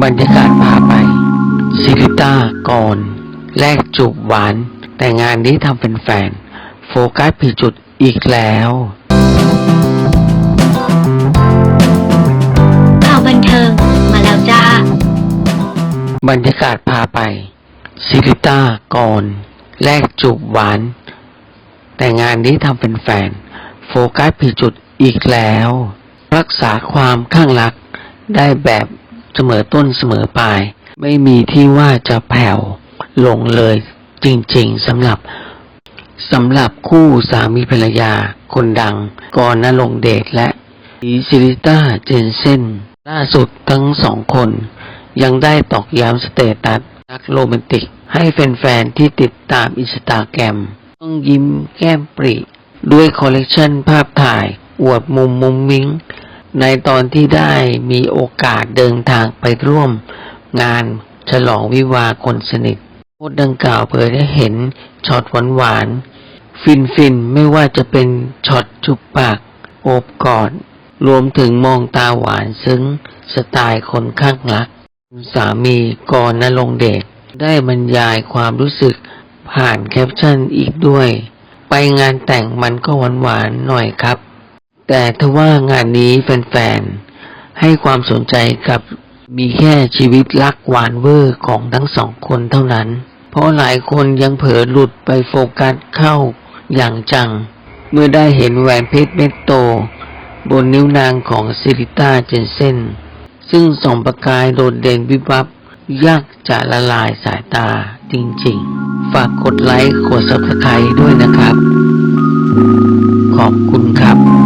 บรรยากาศพาไปซิริต้าก่อน แลกจูบหวาน แต่งานนี้ทำเป็นแฟน โฟกัสผิดจุดอีกแล้วข่าวบันเทิงมาแล้วจ้า บรรยากาศพาไปซิริต้าก่อน แลกจูบหวาน แต่งานนี้ทำเป็นแฟน โฟกัสผิดจุดอีกแล้ว รักษาความข้างรักได้แบบ เสมอต้นเสมอปลาย ไม่มีที่ว่าจะแผ่วลงเลยจริงๆสำหรับสำหรับคู่สามีภรรยาคนดังกรณรงค์เดชและอีซิริต้าเจนเซนล่าสุดทั้งสองคน ยังได้ตอกย้ำสเตตัสรักโรแมนติก ให้แฟนๆที่ติดตามอินสตาแกรม ต้องยิ้มแก้มปริด้วยคอลเลกชันภาพถ่าย อวดมุมมุมมิง ในตอนที่ได้มีโอกาสเดินทางไปร่วม งานฉลองวิวาคนสนิทโพสดังกล่าวเผยให้เห็นช็อตหวานๆฟินฟินๆ ไม่ว่าจะเป็นช็อตจุบปาก โอบกอด รวมถึงมองตาหวานซึ้งสไตล์คนข้างรัก สามีกรณรงเดชได้บรรยายความรู้สึกผ่านแคปชั่นอีกด้วย ไปงานแต่งมันก็หวานๆหน่อยครับ แต่ทว่างานนี้แฟนๆ ให้ความสนใจกับมีแค่ชีวิตรักหวานเวอร์ของทั้งสองคนเท่านั้น เพราะหลายคนยังเผลอหลุดไปโฟกัสเข้าอย่างจัง เมื่อได้เห็นแหวนเพชรเม็ดโต บนนิ้วนางของซิริต้าเจนเซนซึ่งส่องประกายโดดเด่นวิบวับยากจะละลายสายตาจริงๆ ฝากกดไลค์กด subscribe ด้วยนะครับ ขอบคุณครับ